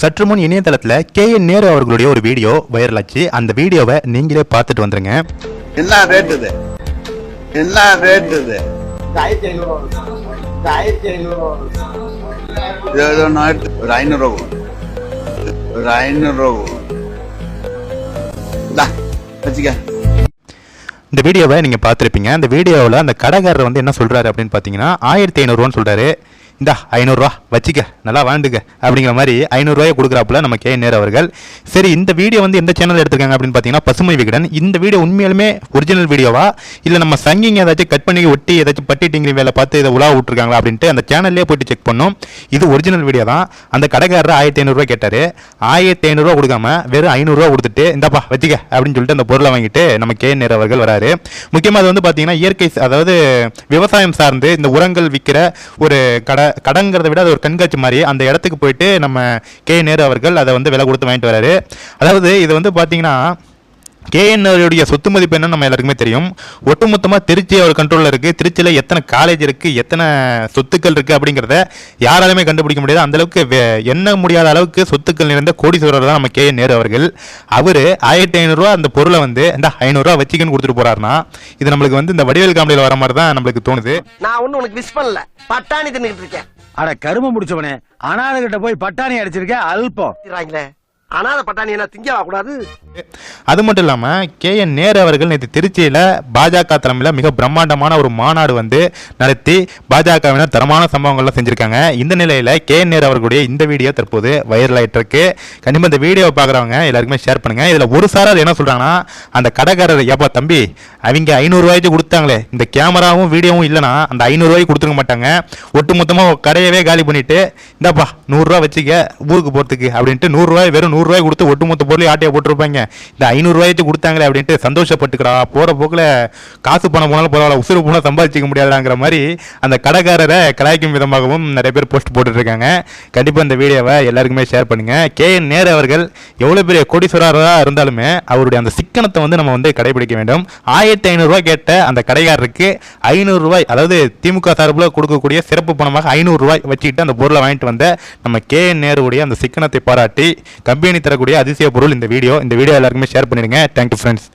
சற்று முன் இணையதளத்தில் கே என் நேரு அவர்களுடைய ஒரு வீடியோ வைரல் ஆச்சு அந்த வீடியோவை நீங்களே பார்த்துட்டு வந்துருங்க. என்ன ரேட் இது? என்ன ரேட் இது? ஏதோ நாட்டு ஒரு ஐநூறு ஒரு ஐநூறு இந்தா, வச்சுக்க. இந்த வீடியோவை நீங்கள் பார்த்துருப்பீங்க. அந்த வீடியோவில் அந்த கடைக்காரர் வந்து என்ன சொல்கிறாரு அப்படின்னு பார்த்தீங்கன்னா ஆயிரத்தி ஐநூறுரூவான்னு சொல்கிறாரு இந்தா ஐநூறுரூவா வச்சுக்க நல்லா வாழ்ந்துக்க அப்படிங்கிற மாதிரி ஐநூறுரூவாயை கொடுக்குறாப்புல நம்ம கே. நேர் அவர்கள். சரி இந்த வீடியோ வந்து எந்த சேனல் எடுத்திருக்காங்க அப்படின்னு பார்த்தீங்கன்னா பசுமை விகடன். இந்த வீடியோ உண்மையிலுமே ஒரிஜினல் வீடியோவா? இல்லை நம்ம சங்கிங்க ஏதாச்சும் கட் பண்ணி ஒட்டி ஏதாச்சும் பட்டி டிங்கிரி வேலை பார்த்து இதை உலா விட்டுருக்காங்களா அப்படின்ட்டு அந்த சேனல்லே போயிட்டு செக் பண்ணோம். இது ஒரிஜினல் வீடியோ தான். அந்த கடைக்காரர் ஆயிரத்தி ஐநூறுரூவா கேட்டார். ஆயிரத்தி ஐநூறுரூவா கொடுக்காம வெறும் ஐநூறுரூவா கொடுத்துட்டு இந்தாப்பா வச்சுக்க அப்படின்னு சொல்லிட்டு அந்த பொருளை வாங்கிட்டு நம்ம கே. நேர் அவர்கள் வராரு. முக்கியமாக அது வந்து பார்த்தீங்கன்னா இயற்கை அதாவது விவசாயம் சார்ந்து இந்த உரங்கள் விற்கிற ஒரு கடை கடைங்கிறத விட அது ஒரு கண்காட்சி மாதிரி அந்த இடத்துக்கு போயிட்டு நம்ம கே. நேரு அவர்கள் அதை வந்து விலை கொடுத்து வாங்கிட்டு வராரு. அதாவது இது வந்து பார்த்தீங்கன்னா கேஎன்ஆருடைய சொத்து மதிப்பு என்னன்னு நம்ம எல்லாருக்குமே தெரியும். ஒட்டுமொத்தமாக திருச்சி அவர் கண்ட்ரோலில் இருக்குது திருச்சியில் எத்தனை காலேஜ் இருக்குது எத்தனை சொத்துக்கள் இருக்குது அப்படிங்கிறத யாராலுமே கண்டுபிடிக்க முடியாது. அந்த அளவுக்கு வே- எண்ண முடியாத அளவுக்கு சொத்துக்கள் நிறைந்த கோடீஸ்வரர் தான் நம்ம கே நேரு அவர்கள். அவர் ஆயிரத்தி ஐநூறுரூவா அந்த பொருளை வந்து இந்த ஐநூறுரூவா வச்சுக்கன்னு கொடுத்துட்டு போறாருன்னா இது நம்மளுக்கு வந்து இந்த வடிவேல் காமெடியில் வர மாதிரி தான் நம்மளுக்கு தோணுது. நான் ஒண்ணு உனக்கு விஷ் பண்ணல. பட்டாணி தின்னுட்டு இருக்கேன். அட கரும முடிச்சவனே அனாதை கிட்ட போய் பட்டாணி அடிச்சிருக்க அல்பம். அனாத பட்டாணி என்ன திங்கவா கூடாது அது மட்டும் இல்லாமல் கே என் நேரு அவர்கள் நேற்று திருச்சியில் பாஜக தலைமையில் மிக பிரம்மாண்டமான ஒரு மாநாடு வந்து நடத்தி பாஜகவினர் தரமான சம்பவங்கள்லாம் செஞ்சுருக்காங்க. இந்த நிலையில் கே என் நேரு அவர்களுடைய இந்த வீடியோ தற்போது வைரல் ஆயிட்டு இருக்கு கண்டிப்பாக இந்த வீடியோவை பார்க்குறவங்க எல்லாருக்குமே ஷேர் பண்ணுங்க. இதில் ஒரு சாரார் என்ன சொல்றாங்கன்னா அந்த கடைக்காரர் ஏப்பா தம்பி அவங்க ஐநூறுரூவாய்க்கு கொடுத்தாங்களே இந்த கேமராவும் வீடியோவும் இல்லைனா அந்த ஐநூறுரூவாய்க்கு கொடுத்துருக்க மாட்டாங்க. ஒட்டு மொத்தமாக கடையவே காலி பண்ணிட்டு இந்தாப்பா நூறுரூவா வச்சுக்க ஊருக்கு போகிறதுக்கு அப்படின்ட்டு நூறுரூவாய் வெறும் நூறு நூறுரூவாய் கொடுத்து ஒட்டுமொத்த பொருளையும் ஆட்டையை போட்டிருப்பாங்க. இந்த ஐநூறுரூவாய்க்கு கொடுத்தாங்களே அப்படின்ட்டு சந்தோஷப்பட்டுக்கிறா. போகிற போக்கில் காசு பணம் போனாலும் பரவாயில்ல உசுறு போனால் சம்பாதிச்சிக்க முடியாதாங்கிற மாதிரி அந்த கடைக்காரரை கலாய்க்கும் விதமாகவும் நிறைய பேர் போஸ்ட் போட்டுட்ருக்காங்க. கண்டிப்பாக இந்த வீடியோவை எல்லாருக்குமே ஷேர் பண்ணுங்கள் கே என் நேரு அவர்கள் எவ்வளோ பெரிய கோடீஸ்வரராக இருந்தாலுமே அவருடைய அந்த சிக்கனத்தை வந்து நம்ம வந்து கடைபிடிக்க வேண்டும். ஆயிரத்தி ஐநூறுரூவா கேட்ட அந்த கடைக்காரருக்கு ஐநூறுரூவாய் அதாவது திமுக சார்பில் கொடுக்கக்கூடிய சிறப்பு பணமாக ஐநூறுரூவாய் வச்சுக்கிட்டு அந்த பொருளை வாங்கிட்டு வந்த நம்ம கே என் நேருடைய அந்த சிக்கனத்தை பாராட்டி கம்பெனி தரக்கூடிய அதிசய பொருள் இந்த வீடியோ. இந்த வீடியோ எல்லாருக்குமே ஷேர் பண்ணிடுங்க. Thank you friends